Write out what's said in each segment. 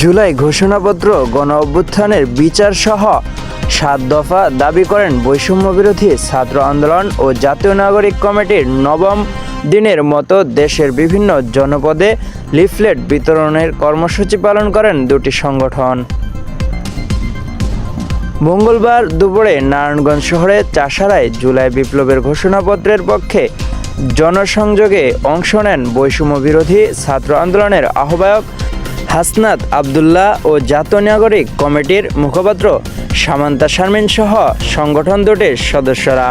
জুলাই ঘোষণাপত্র গণ অভ্যুত্থানের বিচার সহ সাত দফা দাবি করেন বৈষম্য বিরোধী ছাত্র আন্দোলন ও জাতীয় নাগরিক কমিটির নবম দিনের মতো দেশের বিভিন্ন জনপদে লিফলেট বিতরণের কর্মসূচি পালন করেন দুটি সংগঠন। মঙ্গলবার দুপুরে নারায়ণগঞ্জ শহরে চাষারায় জুলাই বিপ্লবের ঘোষণাপত্রের পক্ষে জনসংযোগে অংশ নেন বৈষম্য বিরোধী ছাত্র আন্দোলনের আহ্বায়ক হাসনাত আবদুল্লাহ ও জাতীয় নাগরিক কমিটির মুখপাত্র সামান্তা শারমিন সহ সংগঠন দুটির সদস্যরা।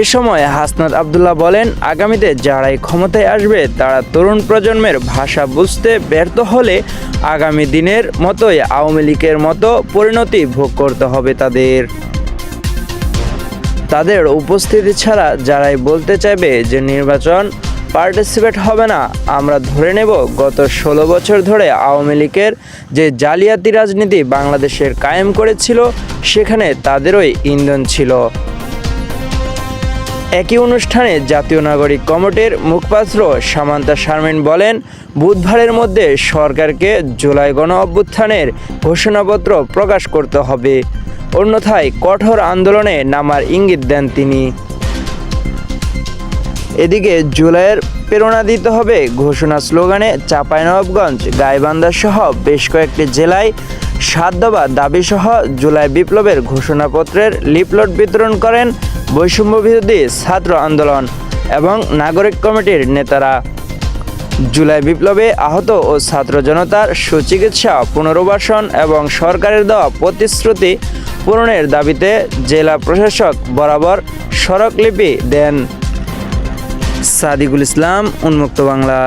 এ সময় হাসনাত আবদুল্লাহ বলেন, আগামীতে যারাই ক্ষমতায় আসবে, তারা তরুণ প্রজন্মের ভাষা বুঝতে ব্যর্থ হলে আগামী দিনের মতোই আওয়ামী লীগের মতো পরিণতি ভোগ করতে হবে তাদের। তাদের উপস্থিতি ছাড়া যারাই বলতে চাইবে যে নির্বাচন পার্টিসিপেট হবে না। আমরা ধরে নেব গত ষোলো বছর ধরে আওয়ামী লীগের যে জালিয়াতি রাজনীতি বাংলাদেশের কায়েম করেছিল, সেখানে তাদেরই ইন্ধন ছিল। একই অনুষ্ঠানে জাতীয় নাগরিক কমিটির মুখপাত্র সামান্তা শারমিন বলেন, বুধবারের মধ্যে সরকারকে জুলাই গণ অভ্যুত্থানের ঘোষণাপত্র প্রকাশ করতে হবে। অন্যথায় কঠোর আন্দোলনে নামার ইঙ্গিত দেন তিনি। এদিকে জুলাইয়ের প্রেরণা দিতে হবে ঘোষণা স্লোগানে চাঁপাইনবাবগঞ্জ, গাইবান্ধা সহ বেশ কয়েকটি জেলায় সাত দফা দাবি সহ জুলাই বিপ্লবের ঘোষণাপত্রের লিপলট বিতরণ করেন বৈষম্য বিরোধী ছাত্র আন্দোলন এবং নাগরিক কমিটির নেতারা। জুলাই বিপ্লবে আহত ও ছাত্র জনতার সুচিকিৎসা, পুনর্বাসন এবং সরকারের দেওয়া প্রতিশ্রুতি পূরণের দাবিতে জেলা প্রশাসক বরাবর স্মারকলিপি দেন। সাদিকুল ইসলাম উন্মুক্ত বাংলা।